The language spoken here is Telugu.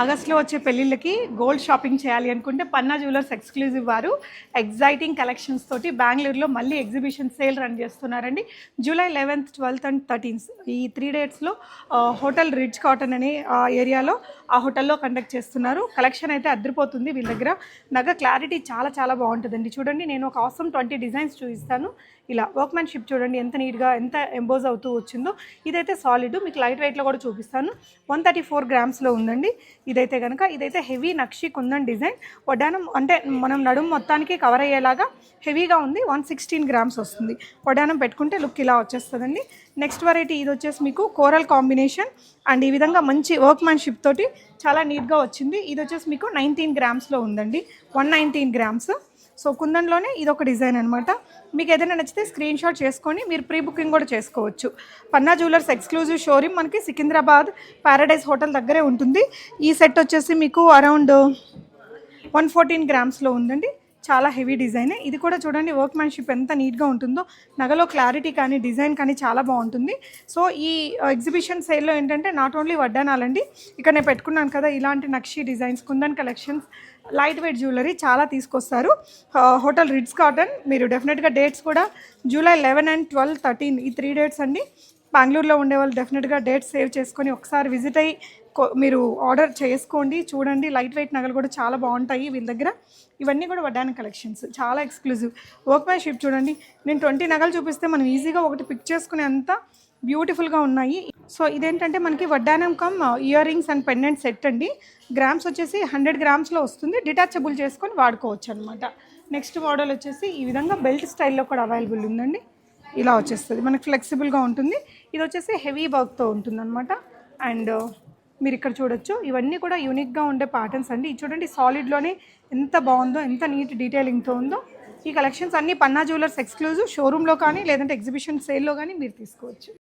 ఆగస్ట్లో వచ్చే పెళ్ళిళ్ళకి గోల్డ్ షాపింగ్ చేయాలి అనుకుంటే పన్నా జ్యువెలర్స్ ఎక్స్క్లూజివ్ వారు. ఎగ్జైటింగ్ కలెక్షన్స్ తోటి బెంగళూరులో మళ్ళీ ఎగ్జిబిషన్ సేల్ రన్ చేస్తున్నారండి. July eleventh twelfth and thirteenth ఈ త్రీ డేట్స్లో హోటల్ రిడ్జ్ కాటన్ అనే ఏరియాలో ఆ హోటల్లో కండక్ట్ చేస్తున్నారు. కలెక్షన్ అయితే అద్దరిపోతుంది వీళ్ళ దగ్గర. నగ క్లారిటీ చాలా చాలా బాగుంటుందండి. చూడండి నేను ఒక అవసరం ట్వంటీ డిజైన్స్ చూపిస్తాను. ఇలా వర్క్మెన్షిప్ చూడండి ఎంత నీట్గా ఎంత ఎంబోజ్ అవుతూ వచ్చిందో. ఇదైతే సాలిడ్ మీకు లైట్ వెయిట్లో కూడా చూపిస్తాను. వన్ థర్టీ ఫోర్ గ్రామ్స్లో ఉందండి. ఇదైతే కనుక ఇదైతే హెవీ నక్షి కుందన్ డిజైన్. వడ్డానం అంటే మనం నడుము మొత్తానికి కవర్ అయ్యేలాగా హెవీగా ఉంది. వన్ సిక్స్టీన్ గ్రామ్స్ వస్తుంది. వడ్డానం పెట్టుకుంటే లుక్ ఇలా వచ్చేస్తుందండి. నెక్స్ట్ వెరైటీ ఇది వచ్చేసి మీకు కోరల్ కాంబినేషన్. అండ్ ఈ విధంగా మంచి వర్క్మెన్షిప్ తోటి చాలా నీట్గా వచ్చింది. ఇది వచ్చేసి మీకు నైన్టీన్ గ్రామ్స్లో ఉందండి. One nineteen grams. సో కుందన్లోనే ఇది ఒక డిజైన్ అనమాట మీకు ఏదైనా నచ్చితే స్క్రీన్ షాట్ చేసుకొని మీరు ప్రీ బుకింగ్ కూడా చేసుకోవచ్చు. పన్నా జ్యువెలర్స్ ఎక్స్క్లూజివ్ షోరూమ్ మనకి సికింద్రాబాద్ పారడైజ్ హోటల్ దగ్గరే ఉంటుంది. ఈ సెట్ వచ్చేసి మీకు అరౌండ్ వన్ ఫోర్టీన్ గ్రామ్స్లో ఉందండి. చాలా హెవీ డిజైన్. ఇది కూడా చూడండి వర్క్ మ్యాన్షిప్ ఎంత నీట్గా ఉంటుందో. నగలో క్లారిటీ కానీ డిజైన్ కానీ చాలా బాగుంటుంది. సో ఈ ఎగ్జిబిషన్ సేల్లో ఏంటంటే నాట్ ఓన్లీ వడ్డానాలండి ఇక్కడ నేను పెట్టుకున్నాను కదా ఇలాంటి నక్షి designs kundan collections light weight jewellery చాలా తీసుకొస్తారు. హోటల్ రిడ్స్ కాటన్ మీరు డెఫినెట్గా డేట్స్ కూడా July eleven and twelve thirteen ఈ త్రీ డేట్స్ అండి. బెంగళూరులో ఉండే వాళ్ళు డెఫినెట్గా డేట్స్ సేవ్ చేసుకొని ఒకసారి విజిట్ అయ్యి మీరు ఆర్డర్ చేసుకోండి చూడండి. లైట్ వెయిట్ నగలు కూడా చాలా బాగుంటాయి వీళ్ళ దగ్గర. ఇవన్నీ కూడా వడ్డాన కలెక్షన్స్. చాలా ఎక్స్క్లూజివ్. వర్క్ మై షిప్ చూడండి. నేను ట్వంటీ నగలు చూపిస్తే మనం ఈజీగా ఒకటి పిక్ చేసుకునే అంత బ్యూటిఫుల్గా ఉన్నాయి. సో ఇదేంటంటే మనకి వడ్డానం cum earrings and pendant set అండి. గ్రామ్స్ వచ్చేసి హండ్రెడ్ గ్రామ్స్లో వస్తుంది. డిటాచబుల్ చేసుకొని వాడుకోవచ్చు అనమాట నెక్స్ట్ మోడల్ వచ్చేసి ఈ విధంగా బెల్ట్ స్టైల్లో కూడా అవైలబుల్ ఉందండి. ఇలా వచ్చేస్తుంది. మనకి ఫ్లెక్సిబుల్గా ఉంటుంది. ఇది వచ్చేసి హెవీ వర్క్తో ఉంటుంది అనమాట అండ్ మీరు ఇక్కడ చూడొచ్చు. ఇవన్నీ కూడా యూనిక్గా ఉండే ప్యాటర్న్స్ అండి. ఇది చూడండి సాలిడ్లోనే ఎంత బాగుందో ఎంత నీట్ డీటెయిలింగ్తో ఉందో. ఈ కలెక్షన్స్ అన్నీ పన్నా జ్యువెలర్స్ ఎక్స్క్లూజివ్ షోరూంలో కానీ లేదంటే ఎగ్జిబిషన్ సేల్లో కానీ మీరు తీసుకోవచ్చు.